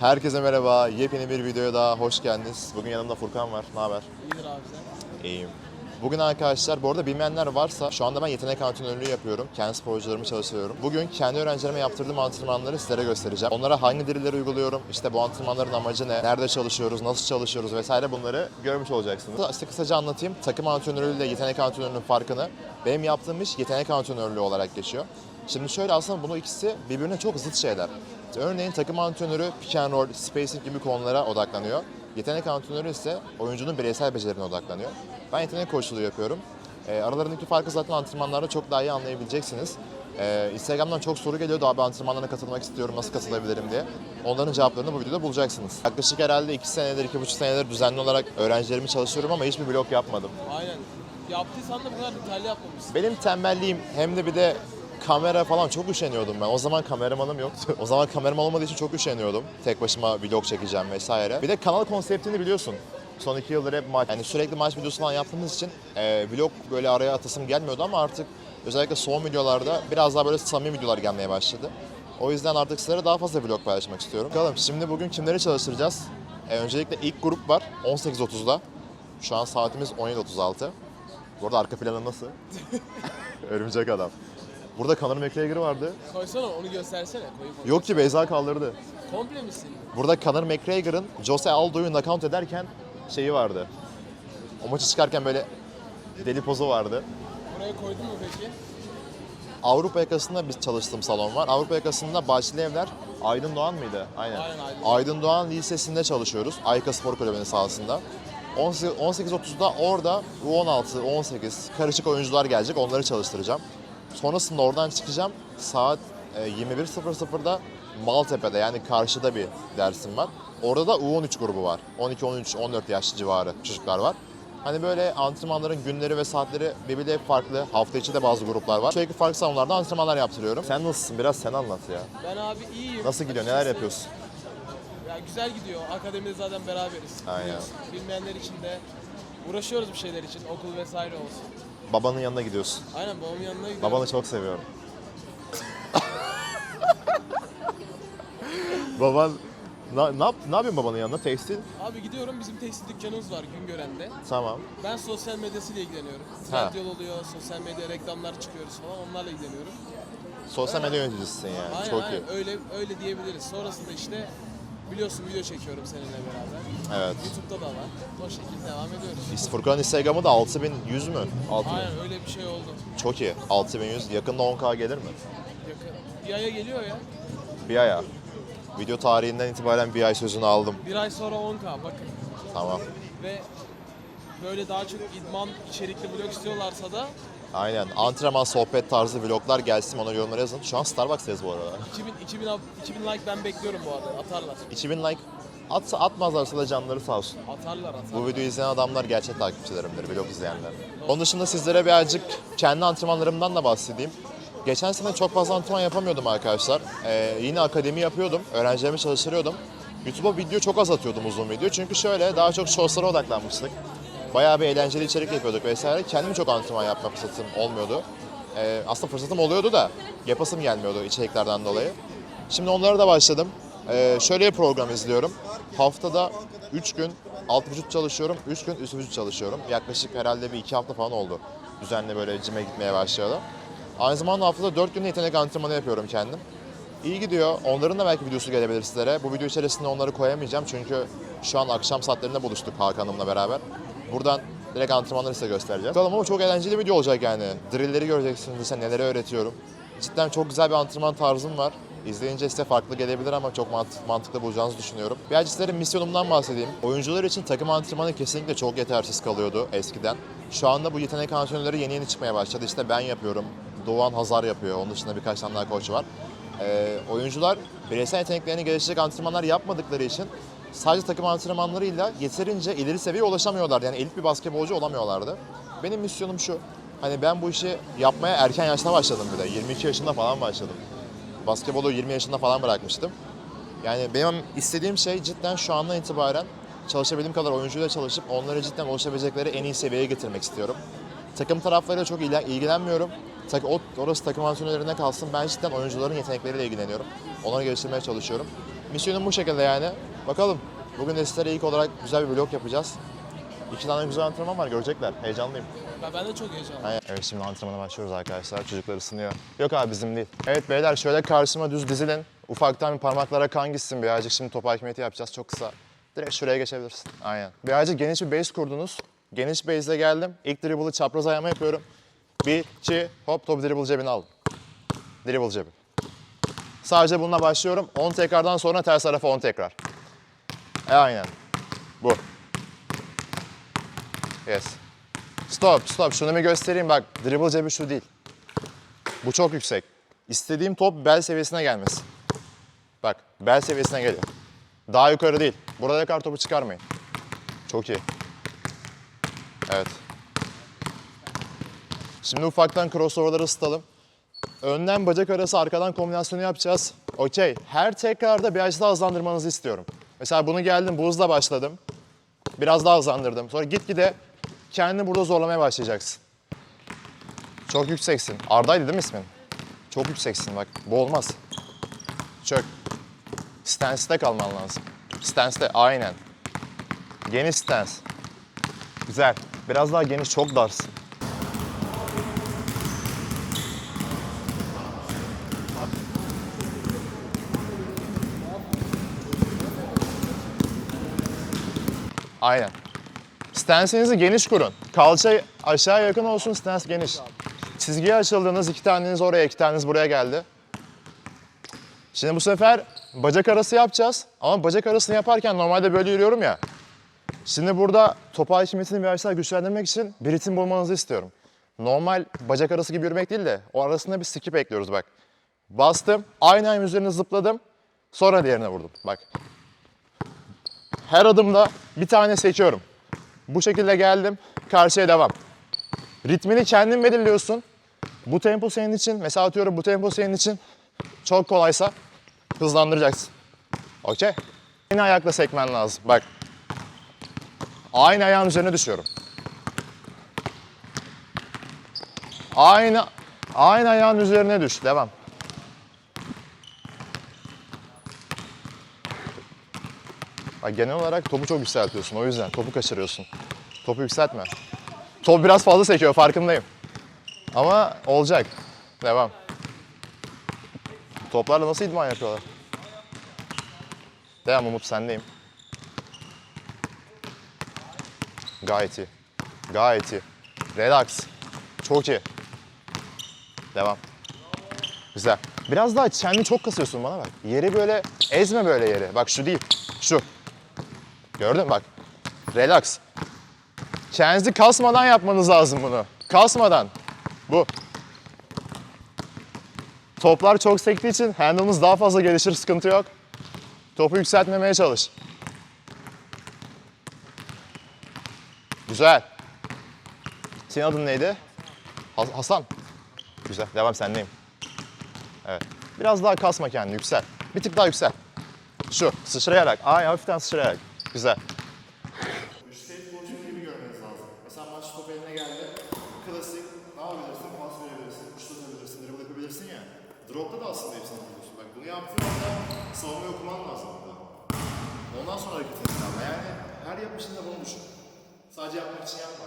Herkese merhaba. Yepyeni bir videoya daha hoş geldiniz. Bugün yanımda Furkan var. Ne haber? İyidir abi sen. İyiyim. Bugün arkadaşlar, bu arada bilmeyenler varsa şu anda ben yetenek antrenörlüğü yapıyorum. Kendi sporcularımı çalıştırıyorum. Bugün kendi öğrencilerime yaptırdığım antrenmanları sizlere göstereceğim. Onlara hangi drilleri uyguluyorum, işte bu antrenmanların amacı ne, nerede çalışıyoruz, nasıl çalışıyoruz vesaire bunları görmüş olacaksınız. İşte kısaca anlatayım. Takım antrenörlüğü ile yetenek antrenörlüğünün farkını. Benim yaptığım iş yetenek antrenörlüğü olarak geçiyor. Şimdi şöyle aslında bunu ikisi birbirine çok zıt şeyler. Örneğin takım antrenörü pick and roll, spacing gibi konulara odaklanıyor. Yetenek antrenörü ise oyuncunun bireysel becerilerine odaklanıyor. Ben yetenek koçluğu yapıyorum. E, aralarındaki farkı zaten antrenmanlarda çok daha iyi anlayabileceksiniz. E, Instagram'dan çok soru geliyordu abi antrenmanlarına katılmak istiyorum, nasıl katılabilirim diye. Onların cevaplarını bu videoda bulacaksınız. Yaklaşık herhalde 2 senedir, 2,5 senedir düzenli olarak öğrencilerimi çalışıyorum ama hiçbir vlog yapmadım. Aynen. Yaptıysan da bu kadar detaylı yapmamışsın. Benim tembelliğim hem de bir de kamera falan çok üşeniyordum ben. O zaman kameramanım yoktu. O zaman kameraman olmadığı için çok üşeniyordum. Tek başıma vlog çekeceğim vesaire. Bir de kanal konseptini biliyorsun. Son iki yıldır hep maç, yani sürekli maç videosu falan yaptığımız için e, vlog böyle araya atasım gelmiyordu ama artık özellikle son videolarda biraz daha böyle samimi videolar gelmeye başladı. O yüzden artık sizlere daha fazla vlog paylaşmak istiyorum. Bakalım şimdi bugün kimleri çalıştıracağız? E, öncelikle ilk grup var 18.30'da. Şu an saatimiz 17.36. Bu arada arka planı nasıl? Örümcek adam. Burada Conor McGregor vardı. Koysana onu göstersene. Koyup koy. Yok ki Beyza kaldırdı. Komple misin? Burada Conor McGregor'ın Jose Aldo'yu knockout ederken şeyi vardı. O maçı çıkarken böyle deli pozu vardı. Buraya koydun mu peki? Avrupa yakasında biz çalıştığım salon var. Avrupa yakasında Bahçeli Evler Aydın Doğan mıydı? Aynen. Aynen, Aydın. Aydın Doğan Lisesi'nde çalışıyoruz. Ayka Spor Kulübü'nün sahasında. 18 18.30'da orada U16, 18 karışık oyuncular gelecek. Onları çalıştıracağım. Sonrasında oradan çıkacağım. Saat e, 21.00'da Maltepe'de yani karşıda bir dersim var. Orada da U13 grubu var. 12, 13, 14 yaş civarı çocuklar var. Hani böyle antrenmanların günleri ve saatleri birbiriyle hep farklı. Hafta içi de bazı gruplar var. Sürekli farklı salonlarda antrenmanlar yaptırıyorum. Sen nasılsın? Biraz sen anlat ya. Ben abi iyiyim. Nasıl gidiyor? Neler Açıkçası- yapıyorsun? Ya güzel gidiyor. Akademide zaten beraberiz. Aynen. Bilmeyenler için de uğraşıyoruz bir şeyler için. Okul vesaire olsun. Babanın yanına gidiyorsun. Aynen babamın yanına gidiyorum. Babanı çok seviyorum. Baban ne, ne, yap, ne yapıyorsun babanın yanında? Tekstil? Abi gidiyorum bizim tekstil dükkanımız var Güngören'de. Tamam. Ben sosyal medyasıyla ilgileniyorum. Ha. Trendyol oluyor, sosyal medya reklamlar çıkıyoruz falan onlarla ilgileniyorum. Sosyal medya yöneticisisin yani. Aynen çok aynen iyi. öyle öyle diyebiliriz. Sonrasında işte biliyorsun video çekiyorum seninle beraber. Evet. YouTube'da da var. O şekilde devam ediyoruz. İs- Furkan'ın Instagram'ı da 6100 mü? 6000. Aynen öyle bir şey oldu. Çok iyi. 6100. Yakında 10k gelir mi? Yakın. Bir aya geliyor ya. Bir aya. Video tarihinden itibaren bir ay sözünü aldım. Bir ay sonra 10k bakın. Tamam. Ve böyle daha çok idman içerikli vlog istiyorlarsa da Aynen. Antrenman, sohbet tarzı vloglar gelsin ona yorumlara yazın. Şu an Starbucks'tayız bu arada. 2000, 2000, ab- 2000 like ben bekliyorum bu arada. Atarlar. 2000 like atsa atmazlarsa da canları sağ olsun. Atarlar atarlar. Bu videoyu izleyen adamlar gerçek takipçilerimdir, vlog izleyenler. Onun dışında sizlere birazcık kendi antrenmanlarımdan da bahsedeyim. Geçen sene çok fazla antrenman yapamıyordum arkadaşlar. Ee, yine akademi yapıyordum, öğrencilerimi çalıştırıyordum. YouTube'a video çok az atıyordum uzun video. Çünkü şöyle daha çok shortslara odaklanmıştık. Bayağı bir eğlenceli içerik yapıyorduk vesaire. Kendim çok antrenman yapma fırsatım olmuyordu. Ee, aslında fırsatım oluyordu da yapasım gelmiyordu içeriklerden dolayı. Şimdi onlara da başladım. Ee, şöyle bir program izliyorum. Haftada 3 gün alt vücut çalışıyorum, 3 gün üst vücut çalışıyorum. Yaklaşık herhalde bir 2 hafta falan oldu. Düzenli böyle cime gitmeye başlayalı. Aynı zamanda haftada 4 gün yetenek antrenmanı yapıyorum kendim. İyi gidiyor. Onların da belki videosu gelebilir sizlere. Bu video içerisinde onları koyamayacağım çünkü şu an akşam saatlerinde buluştuk Hakan'ımla beraber. Buradan direkt antrenmanları size göstereceğim. Bakalım ama çok eğlenceli video olacak yani. Drillleri göreceksiniz, size neleri öğretiyorum. Cidden çok güzel bir antrenman tarzım var. İzleyince size farklı gelebilir ama çok mant- mantıklı bulacağınızı düşünüyorum. Birazcık sizlere misyonumdan bahsedeyim. Oyuncular için takım antrenmanı kesinlikle çok yetersiz kalıyordu eskiden. Şu anda bu yetenek antrenörleri yeni yeni çıkmaya başladı. İşte ben yapıyorum, Doğan Hazar yapıyor. Onun dışında birkaç tane daha koç var. Ee, oyuncular bireysel yeteneklerini geliştirecek antrenmanlar yapmadıkları için sadece takım antrenmanlarıyla yeterince ileri seviyeye ulaşamıyorlar. Yani elit bir basketbolcu olamıyorlardı. Benim misyonum şu. Hani ben bu işi yapmaya erken yaşta başladım bir de. 22 yaşında falan başladım. Basketbolu 20 yaşında falan bırakmıştım. Yani benim istediğim şey cidden şu andan itibaren çalışabildiğim kadar oyuncuyla çalışıp onları cidden ulaşabilecekleri en iyi seviyeye getirmek istiyorum. Takım taraflarıyla çok ile- ilgilenmiyorum. tak, o, orası takım antrenörlerine kalsın. Ben cidden oyuncuların yetenekleriyle ilgileniyorum. Onları geliştirmeye çalışıyorum. Misyonum bu şekilde yani. Bakalım. Bugün de sizlere ilk olarak güzel bir vlog yapacağız. İki tane güzel antrenman var görecekler. Heyecanlıyım. Ben, ben de çok heyecanlıyım. Aynen. Evet şimdi antrenmana başlıyoruz arkadaşlar. Çocuklar ısınıyor. Yok abi bizim değil. Evet beyler şöyle karşıma düz dizilin. Ufaktan bir parmaklara kan gitsin birazcık. Şimdi top hakimiyeti yapacağız çok kısa. Direkt şuraya geçebilirsin. Aynen. Birazcık geniş bir base kurdunuz. Geniş base'e geldim. İlk dribble'ı çapraz ayağıma yapıyorum. Bir, iki, hop topu dribble cebine aldım. Dribble cebi. Sadece bununla başlıyorum. 10 tekrardan sonra ters tarafa 10 tekrar. E aynen. Bu. Yes. Stop, stop. Şunu bir göstereyim bak. Dribble cebi şu değil. Bu çok yüksek. İstediğim top bel seviyesine gelmesi. Bak, bel seviyesine geliyor. Daha yukarı değil. Burada kar topu çıkarmayın. Çok iyi. Evet. Şimdi ufaktan crossover'ları ısıtalım. Önden bacak arası arkadan kombinasyonu yapacağız. Okey. Her tekrarda biraz daha hızlandırmanızı istiyorum. Mesela bunu geldim bu hızla başladım. Biraz daha hızlandırdım. Sonra gitgide kendini burada zorlamaya başlayacaksın. Çok yükseksin. Arda'ydı değil mi ismin? Çok yükseksin bak. Bu olmaz. Çök. Stance'de kalman lazım. Stance'de aynen. Geniş stance. Güzel. Biraz daha geniş çok darsın. Aynen. Stance'inizi geniş kurun. Kalça aşağı yakın olsun, stance geniş. Çizgiye açıldığınız iki taneniz oraya, iki taneniz buraya geldi. Şimdi bu sefer bacak arası yapacağız. Ama bacak arasını yaparken normalde böyle yürüyorum ya. Şimdi burada topa hakimiyetini biraz daha güçlendirmek için bir ritim bulmanızı istiyorum. Normal bacak arası gibi yürümek değil de o arasında bir skip ekliyoruz bak. Bastım, aynı ayağım üzerine zıpladım. Sonra diğerine vurdum. Bak. Her adımda bir tane seçiyorum. Bu şekilde geldim. Karşıya devam. Ritmini kendin belirliyorsun. Bu tempo senin için. Mesela atıyorum bu tempo senin için. Çok kolaysa hızlandıracaksın. Okey? Aynı ayakla sekmen lazım. Bak. Aynı ayağın üzerine düşüyorum. Aynı aynı ayağın üzerine düş. Devam. Bak genel olarak topu çok yükseltiyorsun. O yüzden topu kaçırıyorsun. Topu yükseltme. Top biraz fazla sekiyor farkındayım. Ama olacak. Devam. Toplarla nasıl idman yapıyorlar? Devam Umut sendeyim. Gayet iyi. Gayet iyi. Relax. Çok iyi. Devam. Güzel. Biraz daha kendini çok kasıyorsun bana bak. Yeri böyle ezme böyle yeri. Bak şu değil. Gördün mü bak. Relax. Kendinizi kasmadan yapmanız lazım bunu. Kasmadan. Bu. Toplar çok sektiği için handle'ınız daha fazla gelişir, sıkıntı yok. Topu yükseltmemeye çalış. Güzel. Senin adın neydi? Has- Hasan. Güzel. Devam sendeyim. Evet. Biraz daha kasma kendini, yüksel. Bir tık daha yüksel. Şu, sıçrayarak. Ay hafiften sıçrayarak. Güzel. Üçte pozisyonu gibi görmeniz lazım. Mesela maç top eline geldi. Klasik ne yapabilirsin? Pas verebilirsin, şut atabilirsin, dribble yapabilirsin ya. Drop'ta da aslında hepsini yapıyorsun. Bak bunu yaptığın anda savunmayı okuman lazım. Ondan sonra hareket etsin ama yani her yapışında bunu düşün. Sadece yapmak için yapma.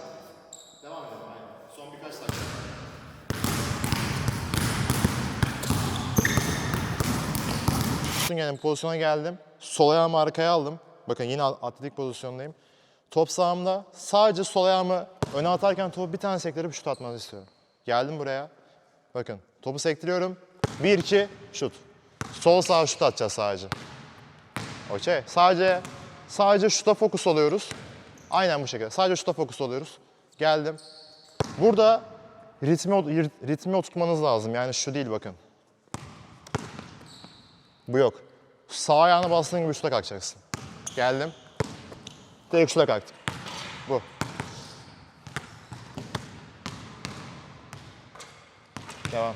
Devam edelim aynen. Son birkaç dakika. Geldim, pozisyona geldim. Sol ayağımı arkaya aldım. Bakın yine atletik pozisyondayım. Top sağımda. Sadece sol ayağımı öne atarken topu bir tane sektirip şut atmanızı istiyorum. Geldim buraya. Bakın topu sektiriyorum. 1 2 şut. Sol sağ şut atacağız sadece. Okey. Sadece sadece şuta fokus oluyoruz. Aynen bu şekilde. Sadece şuta fokus oluyoruz. Geldim. Burada ritmi ritmi oturtmanız lazım. Yani şu değil bakın. Bu yok. Sağ ayağına bastığın gibi şuta kalkacaksın. Geldim. Direkt şuta kalktım. Bu. Devam.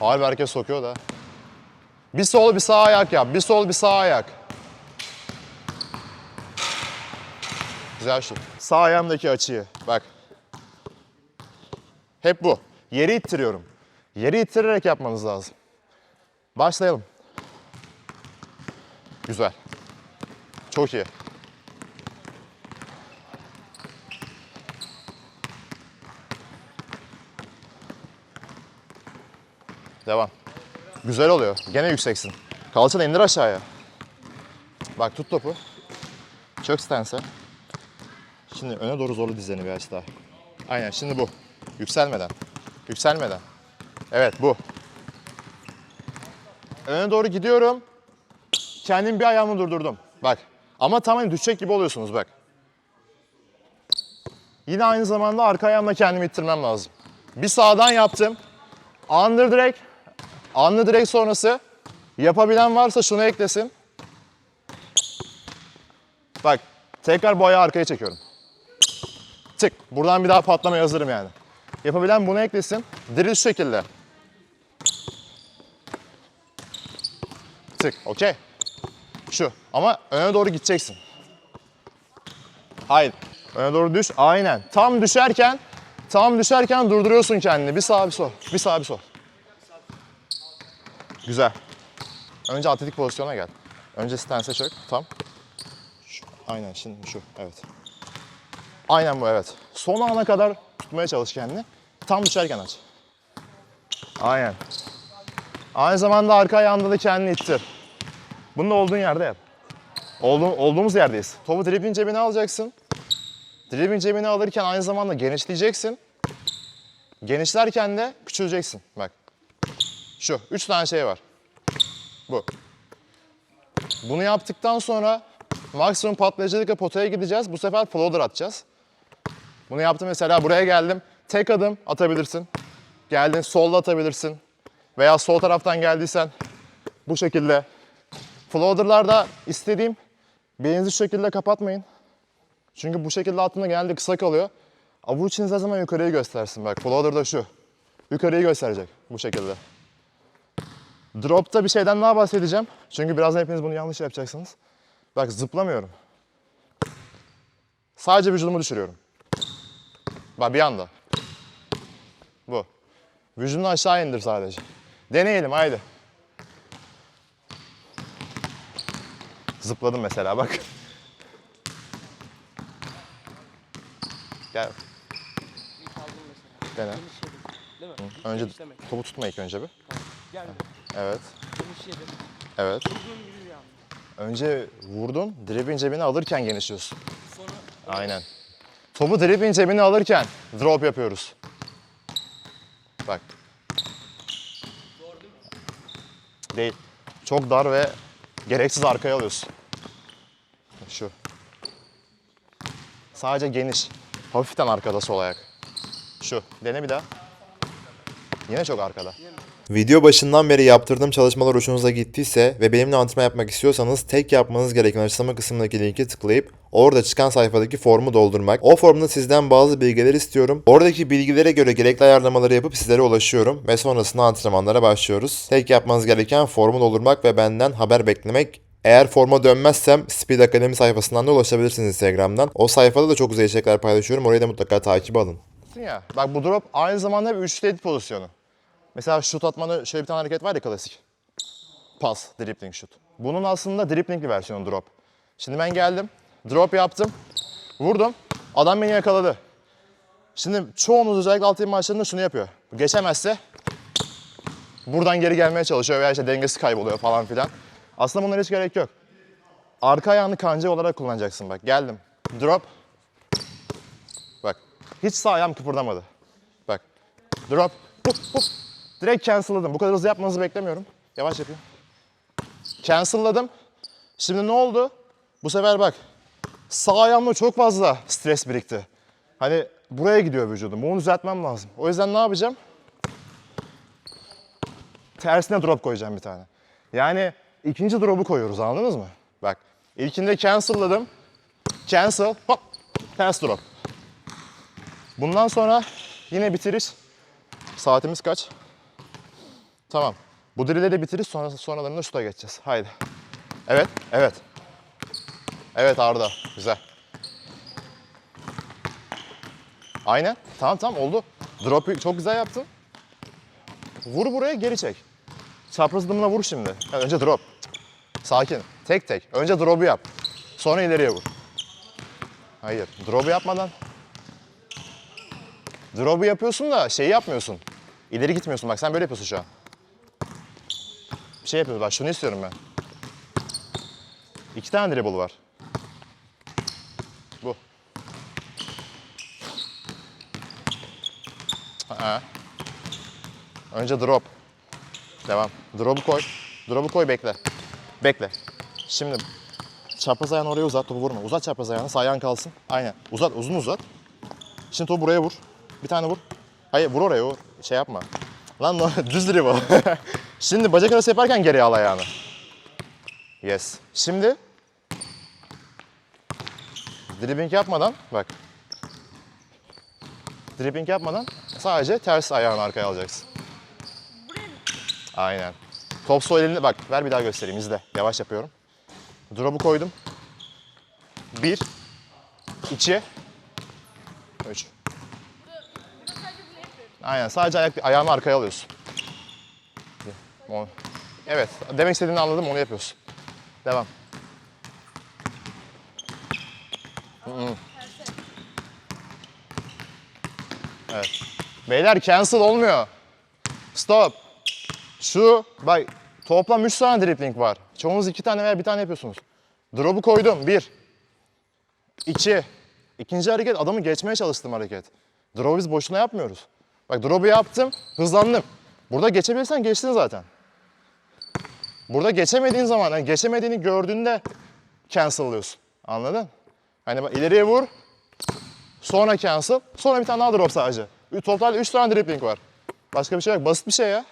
Harbi herkes sokuyor da. Bir sol bir sağ ayak yap. Bir sol bir sağ ayak. Güzel şut. Sağ ayağımdaki açıyı. Bak. Hep bu. Yeri ittiriyorum. Yeri ittirerek yapmanız lazım. Başlayalım. Güzel. Çok iyi. Devam. Güzel oluyor. Gene yükseksin. Kalçanı indir aşağıya. Bak tut topu. Çök stansa. Şimdi öne doğru zorlu dizlerini bir aç daha. Aynen şimdi bu. Yükselmeden. Yükselmeden. Evet bu. Öne doğru gidiyorum. Kendim bir ayağımı durdurdum. Bak. Ama tamamen düşecek gibi oluyorsunuz bak. Yine aynı zamanda arka ayağımla kendimi ittirmem lazım. Bir sağdan yaptım. Under direkt. Under direkt sonrası. Yapabilen varsa şunu eklesin. Bak. Tekrar bu ayağı arkaya çekiyorum. Tık. Buradan bir daha patlamaya hazırım yani. Yapabilen bunu eklesin. Diri şu şekilde. Tık. Okey. Şu. Ama öne doğru gideceksin. Hayır. Öne doğru düş. Aynen. Tam düşerken tam düşerken durduruyorsun kendini. Bir sağ bir sol. Bir sağ bir sol. Güzel. Önce atletik pozisyona gel. Önce stance'e çök. Tam. Şu. Aynen şimdi şu. Evet. Aynen bu evet. Son ana kadar tutmaya çalış kendini. Tam düşerken aç. Aynen. Aynı zamanda arka ayağında da kendini ittir. Bunu da olduğun yerde yap. Olduğum, olduğumuz yerdeyiz. Topu dripin cebine alacaksın. Dripin cebine alırken aynı zamanda genişleyeceksin. Genişlerken de küçüleceksin. Bak. Şu. Üç tane şey var. Bu. Bunu yaptıktan sonra maksimum patlayıcılıkla potaya gideceğiz. Bu sefer floater atacağız. Bunu yaptım mesela buraya geldim. Tek adım atabilirsin. Geldin solda atabilirsin. Veya sol taraftan geldiysen bu şekilde. Floater'larda istediğim belinizi şu şekilde kapatmayın. Çünkü bu şekilde attığında genelde kısa kalıyor. Avuçunuz her zaman yukarıyı göstersin. Bak floater da şu. Yukarıyı gösterecek bu şekilde. Drop'ta bir şeyden daha bahsedeceğim. Çünkü birazdan hepiniz bunu yanlış yapacaksınız. Bak zıplamıyorum. Sadece vücudumu düşürüyorum. Bak bir anda. Bu. Vücudunu aşağı indir sadece. Deneyelim haydi. Zıpladım mesela bak. Gel. Dene. Değil mi? Önce topu tutma ilk önce bir. Gel. Evet. Evet. Önce vurdun, drip'in cebine alırken genişliyorsun. Sonra Aynen. Topu drip'in cebine alırken drop yapıyoruz. Bak. Değil. Çok dar ve gereksiz arkaya alıyorsun. Şu. Sadece geniş. Hafiften arkada sol ayak. Şu. Dene bir daha. Yine çok arkada. Video başından beri yaptırdığım çalışmalar hoşunuza gittiyse ve benimle antrenman yapmak istiyorsanız tek yapmanız gereken açıklama kısmındaki linke tıklayıp orada çıkan sayfadaki formu doldurmak. O formda sizden bazı bilgiler istiyorum. Oradaki bilgilere göre gerekli ayarlamaları yapıp sizlere ulaşıyorum ve sonrasında antrenmanlara başlıyoruz. Tek yapmanız gereken formu doldurmak ve benden haber beklemek. Eğer forma dönmezsem Speed Akademi sayfasından da ulaşabilirsiniz Instagram'dan. O sayfada da çok güzel içerikler paylaşıyorum. Orayı da mutlaka takip alın. ya. Bak bu drop aynı zamanda bir üçlü pozisyonu. Mesela şut atmada şöyle bir tane hareket var ya klasik. Pas, dribbling şut. Bunun aslında dribbling versiyonu drop. Şimdi ben geldim, drop yaptım, vurdum, adam beni yakaladı. Şimdi çoğunuz özellikle alt maçlarında şunu yapıyor. Geçemezse buradan geri gelmeye çalışıyor veya işte dengesi kayboluyor falan filan. Aslında bunlara hiç gerek yok. Arka ayağını kanca olarak kullanacaksın bak. Geldim, drop, Bak hiç sağ ayağım kıpırdamadı. Bak drop hop hop. Direkt cancel'ladım. Bu kadar hızlı yapmanızı beklemiyorum. Yavaş yapayım. Cancel'ladım. Şimdi ne oldu? Bu sefer bak sağ ayağımda çok fazla stres birikti. Hani buraya gidiyor vücudum. Bunu düzeltmem lazım. O yüzden ne yapacağım? Tersine drop koyacağım bir tane. Yani ikinci drop'u koyuyoruz anladınız mı? Bak ilkinde cancel'ladım. Cancel hop ters drop. Bundan sonra yine bitiriş. Saatimiz kaç? Tamam. Bu drill'leri bitiririz sonra sonralarında şuta geçeceğiz. Haydi. Evet, evet. Evet Arda. Güzel. Aynen. Tamam tamam oldu. Drop çok güzel yaptın. Vur buraya geri çek. Çapraz adımına vur şimdi. Ya önce drop. Sakin. Tek tek. Önce drop'u yap. Sonra ileriye vur. Hayır. Drop'u yapmadan. Drop'u yapıyorsun da şeyi yapmıyorsun. İleri gitmiyorsun. Bak sen böyle yapıyorsun şu an. Şey yapıyorsun. Bak şunu istiyorum ben. İki tane dribble var. Bu. Ha. Önce drop. Devam. Drop'u koy. Drop'u koy bekle. Bekle. Şimdi çapraz ayağını oraya uzat. Topu vurma. Uzat çapraz ayağını. Sağ ayağın kalsın. Aynen. Uzat. Uzun uzat. Şimdi topu buraya vur. Bir tane vur. Hayır vur oraya vur. Şey yapma. Lan düz dribble. Şimdi bacak arası yaparken geriye al ayağını. Yes. Şimdi dribbling yapmadan bak. Dribbling yapmadan sadece ters ayağını arkaya alacaksın. Aynen. Top sol elini bak ver bir daha göstereyim izle. Yavaş yapıyorum. Drop'u koydum. Bir, iki, üç. Aynen sadece ayak, ayağını arkaya alıyorsun. Evet demek istediğini anladım onu yapıyorsun. Devam. Evet. Beyler cancel olmuyor. Stop. Şu bak toplam 3 tane dribbling var. Çoğunuz 2 tane veya bir tane yapıyorsunuz. Drop'u koydum. 1. 2. İkinci hareket adamı geçmeye çalıştım hareket. Drop'u biz boşuna yapmıyoruz. Bak drop'u yaptım, hızlandım. Burada geçebilirsen geçtin zaten. Burada geçemediğin zaman, yani geçemediğini gördüğünde cancel'lıyorsun. Anladın? Hani bak ileriye vur, sonra cancel, sonra bir tane daha drop sadece. Totalde 3 tane dribbling var. Başka bir şey yok. Basit bir şey ya.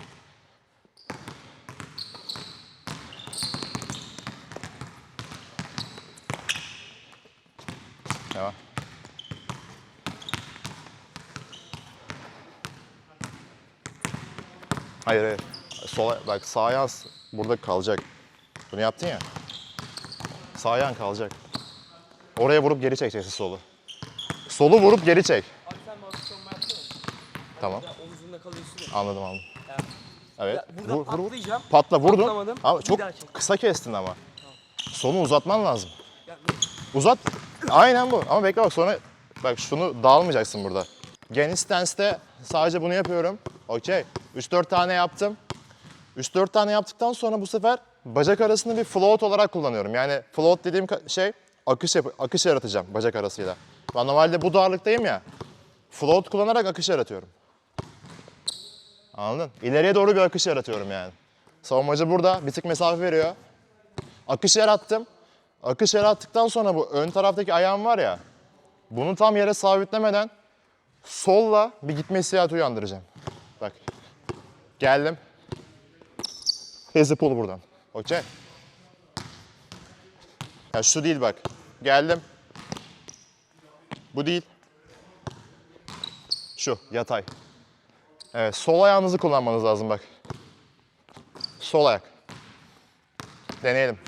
Devam. Hayır hayır. Sola, bak sağ ayağın s- burada kalacak. Bunu yaptın ya. Sağ ayağın kalacak. Oraya vurup geri çekeceksin solu. Solu vurup geri çek. Abi sen bana bir savunma yapsana. Tamam. Ya omzunda kalıyorsun ya. Anladım anladım. Evet. Ya burada Vur, vur, vur. patlayacağım. Patla vurdun. Patlamadım. Ama Bir çok daha çek. kısa kestin ama. Sonu uzatman lazım. Ya, Uzat. Aynen bu. Ama bekle bak sonra bak şunu dağılmayacaksın burada. Geniş stance'te sadece bunu yapıyorum. Okey. 3-4 tane yaptım. 3-4 tane yaptıktan sonra bu sefer bacak arasını bir float olarak kullanıyorum. Yani float dediğim şey akış yap- akış yaratacağım bacak arasıyla. Ben normalde bu darlıktayım ya. Float kullanarak akış yaratıyorum. Anladın? İleriye doğru bir akış yaratıyorum yani. Savunmacı burada bir tık mesafe veriyor. Akış yarattım. Akış yarattıktan sonra bu ön taraftaki ayağım var ya. Bunu tam yere sabitlemeden solla bir gitme hissiyatı uyandıracağım. Bak. Geldim. Hızlı pull buradan. Okey. Ya şu değil bak. Geldim. Bu değil. Şu yatay. Evet sol ayağınızı kullanmanız lazım bak. Sol ayak. Deneyelim.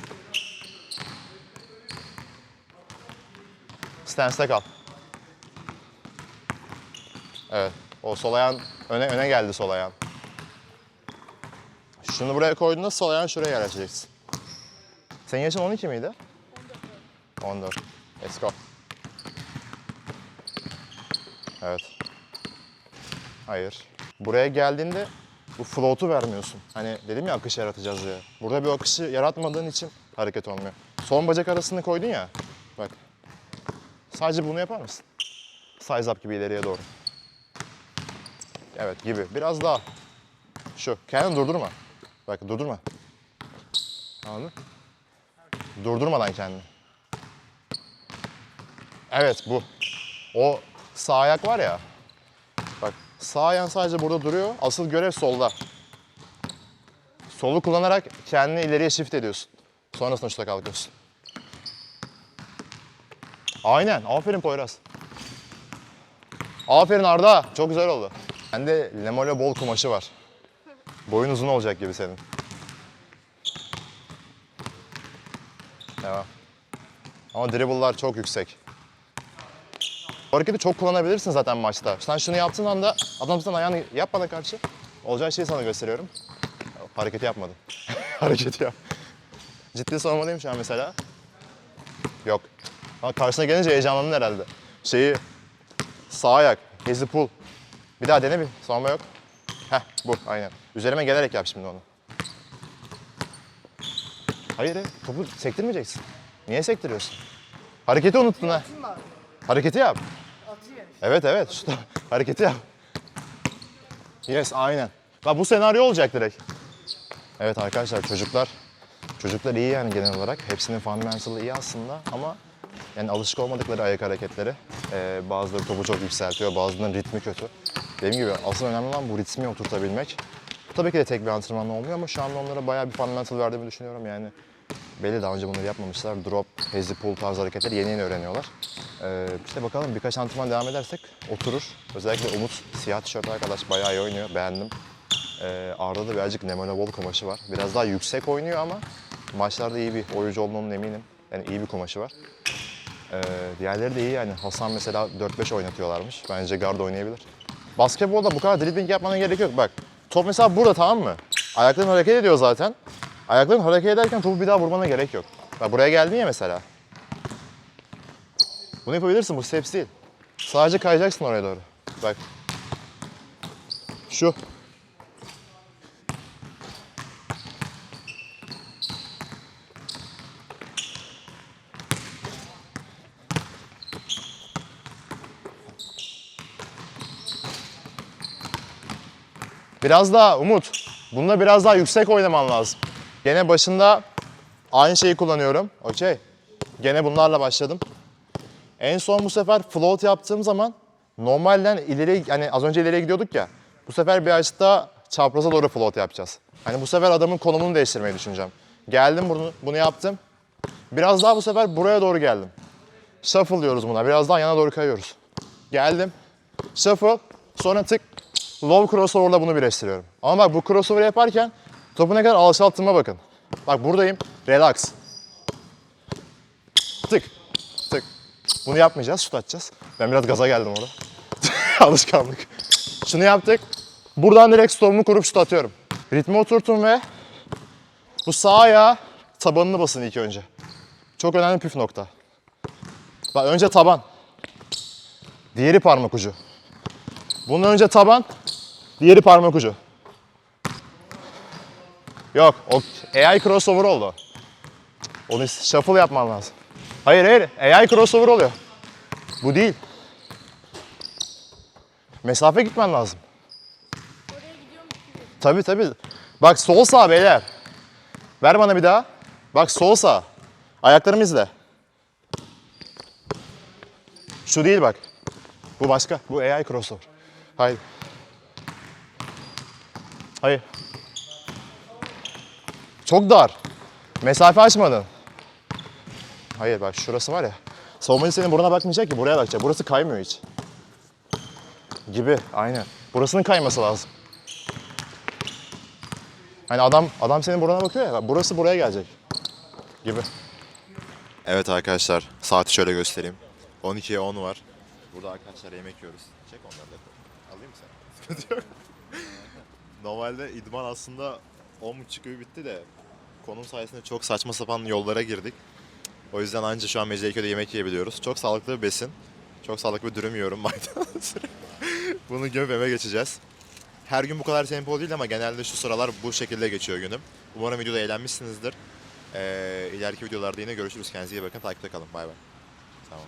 Stance'de kal. Evet. O sol ayağın öne öne geldi sol ayağın. Şunu buraya koyduğunda sol ayağını şuraya yerleştireceksin. Senin yaşın 12 miydi? 14. Let's go. Evet. Hayır. Buraya geldiğinde bu float'u vermiyorsun. Hani dedim ya akış yaratacağız diye. Burada bir akışı yaratmadığın için hareket olmuyor. Son bacak arasını koydun ya. Bak. Sadece bunu yapar mısın? Size up gibi ileriye doğru. Evet gibi. Biraz daha. Şu. Kendini durdurma. Bak durdurma. Anladın? Durdurmadan kendini. Evet bu. O sağ ayak var ya. Bak sağ ayağın sadece burada duruyor. Asıl görev solda. Solu kullanarak kendini ileriye shift ediyorsun. Sonrasında şuta kalkıyorsun. Aynen. Aferin Poyraz. Aferin Arda. Çok güzel oldu. Bende Lemole bol kumaşı var. Boyun uzun olacak gibi senin. Devam. Ama dribble'lar çok yüksek. Bu hareketi çok kullanabilirsin zaten maçta. Sen şunu yaptığın anda adam zaten ayağını yap bana karşı. Olacağı şeyi sana gösteriyorum. Hareketi yapmadım. Hareketi yap. Ciddi sormalıyım şu an mesela. Yok. Ama karşısına gelince heyecanlandın herhalde. Şeyi sağ ayak, hezi pull. Bir daha dene bir. Savunma yok. Heh bu aynen. Üzerime gelerek yap şimdi onu. Hayır, topu sektirmeyeceksin. Niye sektiriyorsun? Hareketi unuttun ha. Hareketi yap. Evet evet, şu hareketi yap. Yes, aynen. Bak bu senaryo olacak direkt. Evet arkadaşlar çocuklar, çocuklar iyi yani genel olarak. Hepsinin fundamental'ı iyi aslında ama yani alışık olmadıkları ayak hareketleri. Ee, bazıları topu çok yükseltiyor, bazılarının ritmi kötü. Dediğim gibi asıl önemli olan bu ritmi oturtabilmek. Tabii ki de tek bir antrenmanla olmuyor ama şu anda onlara bayağı bir fundamental verdiğimi düşünüyorum yani. Belli daha önce bunları yapmamışlar. Drop, hezi pull tarzı hareketleri yeni yeni öğreniyorlar. Ee, işte bakalım birkaç antrenman devam edersek oturur. Özellikle Umut, siyah tişört arkadaş bayağı iyi oynuyor. Beğendim. Ee, Arda da birazcık Nemonobol kumaşı var. Biraz daha yüksek oynuyor ama maçlarda iyi bir oyuncu olduğunun eminim. Yani iyi bir kumaşı var. Ee, diğerleri de iyi yani. Hasan mesela 4-5 oynatıyorlarmış. Bence guard oynayabilir. Basketbolda bu kadar dribbling yapmana gerek yok. Bak top mesela burada tamam mı? Ayakların hareket ediyor zaten. Ayakların hareket ederken topu bir daha vurmana gerek yok. Bak buraya geldin ya mesela. Bunu yapabilirsin bu steps değil. Sadece kayacaksın oraya doğru. Bak. Şu. Biraz daha Umut. Bunda biraz daha yüksek oynaman lazım. Gene başında aynı şeyi kullanıyorum. Okey. Gene bunlarla başladım. En son bu sefer float yaptığım zaman normalden ileri yani az önce ileriye gidiyorduk ya. Bu sefer birazcık daha çapraza doğru float yapacağız. Hani bu sefer adamın konumunu değiştirmeyi düşüneceğim. Geldim bunu, bunu yaptım. Biraz daha bu sefer buraya doğru geldim. Shuffle diyoruz buna. Biraz daha yana doğru kayıyoruz. Geldim. Shuffle. Sonra tık. Low crossover'la bunu birleştiriyorum. Ama bak bu crossover yaparken topu ne kadar alçalttığıma bakın. Bak buradayım. Relax. Tık. Tık. Bunu yapmayacağız. Şut atacağız. Ben biraz gaza geldim orada. Alışkanlık. Şunu yaptık. Buradan direkt stopumu kurup şut atıyorum. Ritmi oturtun ve bu sağ ayağı tabanını basın ilk önce. Çok önemli püf nokta. Bak önce taban. Diğeri parmak ucu. Bunun önce taban, diğeri parmak ucu. Yok, o AI crossover oldu. Onu shuffle yapman lazım. Hayır hayır, AI crossover oluyor. Bu değil. Mesafe gitmen lazım. Tabii tabii. Bak sol sağ beyler. Ver bana bir daha. Bak sol sağ. Ayaklarımı izle. Şu değil bak. Bu başka. Bu AI crossover. Hayır. Hayır. Çok dar. Mesafe açmadın. Hayır bak şurası var ya. Savunmacı senin buruna bakmayacak ki buraya bakacak. Burası kaymıyor hiç. Gibi aynen. Burasının kayması lazım. Hani adam adam senin buruna bakıyor ya. bak Burası buraya gelecek. Gibi. Evet arkadaşlar saati şöyle göstereyim. 12'ye 10 var. Burada arkadaşlar yemek yiyoruz. Çek onları da. Alayım mı sen? Sıkıntı yok. Normalde idman aslında 10.30 gibi bitti de konum sayesinde çok saçma sapan yollara girdik. O yüzden anca şu an Mecidiyeköy'de yemek yiyebiliyoruz. Çok sağlıklı bir besin. Çok sağlıklı bir dürüm yiyorum. Bunu gömüp eve geçeceğiz. Her gün bu kadar tempo değil ama genelde şu sıralar bu şekilde geçiyor günüm. Umarım videoda eğlenmişsinizdir. Ee, ileriki videolarda yine görüşürüz. Kendinize iyi bakın. Takipte kalın. Bay bay. Tamam.